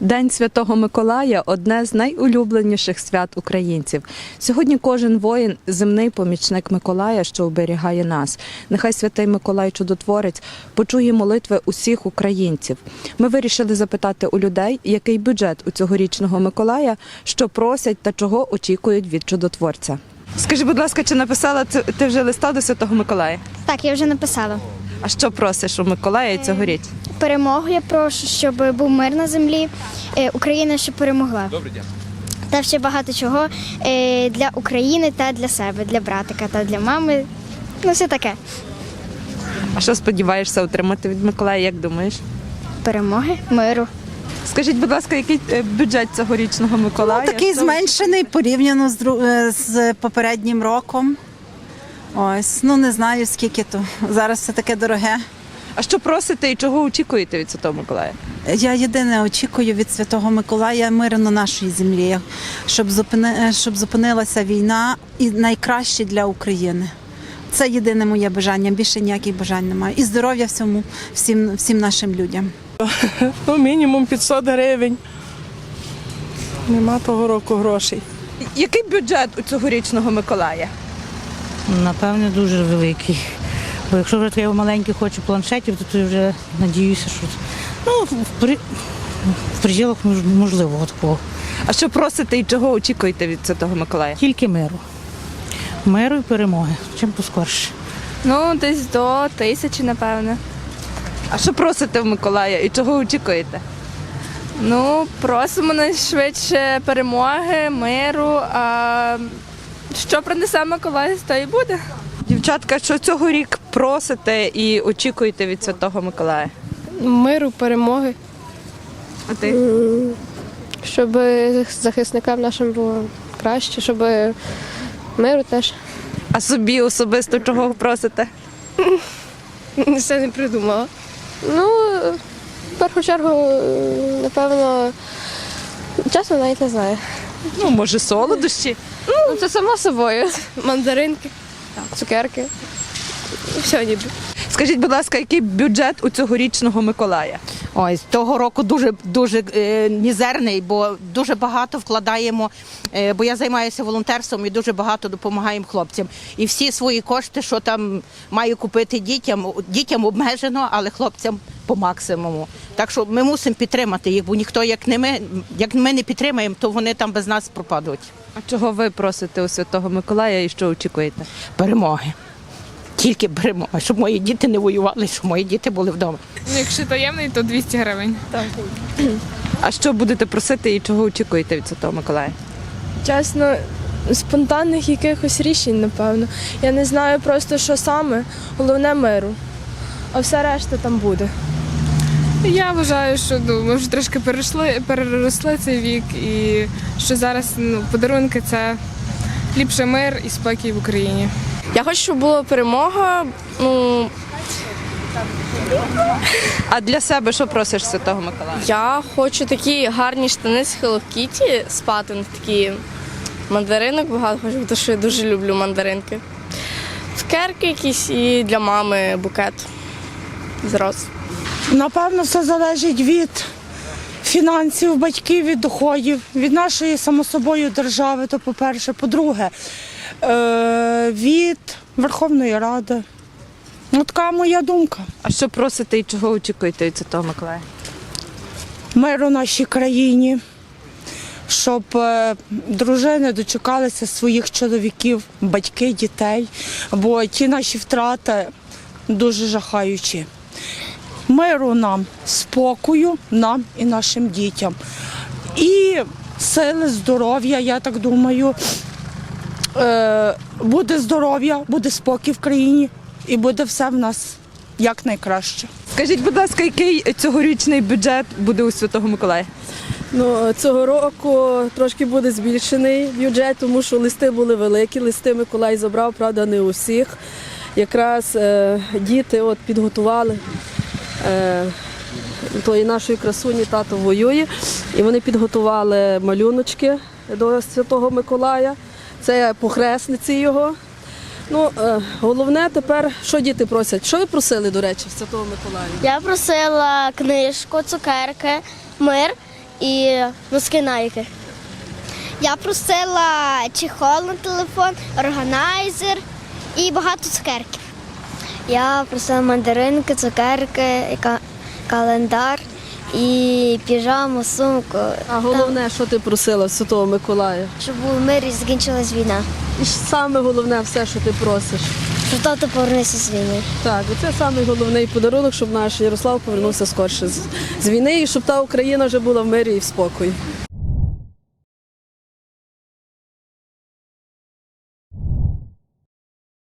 День Святого Миколая одне з найулюбленіших свят українців. Сьогодні кожен воїн земний помічник Миколая, що оберігає нас. Нехай святий Миколай Чудотворець почує молитви усіх українців. Ми вирішили запитати у людей, який бюджет у цьогорічного Миколая, що просять та чого очікують від чудотворця. Скажи, будь ласка, чи написала ти вже листа до Святого Миколая? Так, я вже написала. А що просиш у Миколая цьогоріч? Перемогу я прошу, щоб був мир на землі, е, Україна щоб перемогла. Добре, дякую. Та ще багато чого е, для України та для себе, для братика та для мами. Ну, все таке. А що сподіваєшся отримати від Миколая, як думаєш? Перемоги, миру. Скажіть, будь ласка, який е, бюджет цьогорічного Миколая? Такий Що- зменшений порівняно з, з попереднім роком. Ось, ну не знаю скільки то. Зараз все таке дороге. А що просите і чого очікуєте від Святого Миколая? Я єдине очікую від Святого Миколая миру на нашій землі, щоб, зупини, щоб зупинилася війна і найкраще для України. Це єдине моє бажання, більше ніяких бажань немає. І здоров'я всьому, всім, всім нашим людям. Ну, мінімум 500 гривень. Нема того року грошей. Який бюджет у цьогорічного Миколая? Напевне, дуже великий. Бо якщо вже я маленький хочу планшетів, то я вже надіюся, що ну, в, при... в пределах можливого такого. А що просите і чого очікуєте від Святого Миколая? Тільки миру. Миру і перемоги. Чим поскорше. Ну, десь до тисячі, напевне. А що просите в Миколая і чого очікуєте? Ну, просимо найшвидше перемоги, миру. А що принесе Миколай, то і буде. Дівчатка, що цього рік просите і очікуєте від Святого Миколая? Миру, перемоги, А ти? щоб захисникам нашим було краще, щоб миру теж. А собі особисто чого просите? Все не придумала. Ну, в першу чергу, напевно, чесно навіть не знаю. Ну, може, солодощі? Ну, це само собою. Мандаринки, цукерки. Все ніби. Скажіть, будь ласка, який бюджет у цьогорічного Миколая? Ой, з того року дуже дуже е, мізерний, бо дуже багато вкладаємо. Е, бо я займаюся волонтерством і дуже багато допомагаємо хлопцям. І всі свої кошти, що там маю купити дітям, дітям обмежено, але хлопцям по максимуму. Так що ми мусимо підтримати їх, бо ніхто як не ми, як ми не підтримаємо, то вони там без нас пропадуть. А чого ви просите у Святого Миколая і що очікуєте? Перемоги. Тільки перемоги, щоб мої діти не воювали, щоб мої діти були вдома. Ну, якщо таємний, то 200 гривень. Так. А що будете просити і чого очікуєте від Святого Миколая? Чесно, спонтанних якихось рішень, напевно. Я не знаю просто, що саме. Головне миру. А все решта там буде. Я вважаю, що ну, ми вже трошки перейшли, переросли цей вік, і що зараз ну, подарунки це ліпше мир і спокій в Україні. Я хочу, щоб була перемога. Ну, А для себе що просиш Святого Миколая? я хочу такі гарні штани з Hello Kitty, спати такі мандаринок багато хочу, тому що я дуже люблю мандаринки. Цукерки якісь і для мами букет з роз. Напевно, все залежить від фінансів, батьків, від доходів, від нашої само собою держави, то по-перше. По-друге, від Верховної Ради. Ну, така моя думка. А що просите і чого очікуєте від Святого Миколая? Миру нашій країні, щоб е, дружини дочекалися своїх чоловіків, батьки, дітей, бо ті наші втрати дуже жахаючі. Миру нам, спокою нам і нашим дітям. І сили, здоров'я, я так думаю. Е, буде здоров'я, буде спокій в країні і буде все в нас як найкраще. Скажіть, будь ласка, який цьогорічний бюджет буде у Святого Миколая? Ну, цього року трошки буде збільшений бюджет, тому що листи були великі. Листи Миколай забрав, правда, не усіх. Якраз е, діти от підготували е, тої нашої красуні тато воює, і вони підготували малюночки до Святого Миколая. Це похресниці його. Ну, е, головне тепер, що діти просять? Що ви просили, до речі, в Святого Миколая? Я просила книжку, цукерки, мир і носки найки. Я просила чехол на телефон, органайзер і багато цукерків. Я просила мандаринки, цукерки, календар і піжаму, сумку. А головне, що ти просила Святого Миколая? Щоб був мир мирі закінчилась війна. І саме головне все, що ти просиш. Щоб тато повернувся з війни. Так, оце це самий головний подарунок, щоб наш Ярослав повернувся скорше з, з війни і щоб та Україна вже була в мирі і в спокої.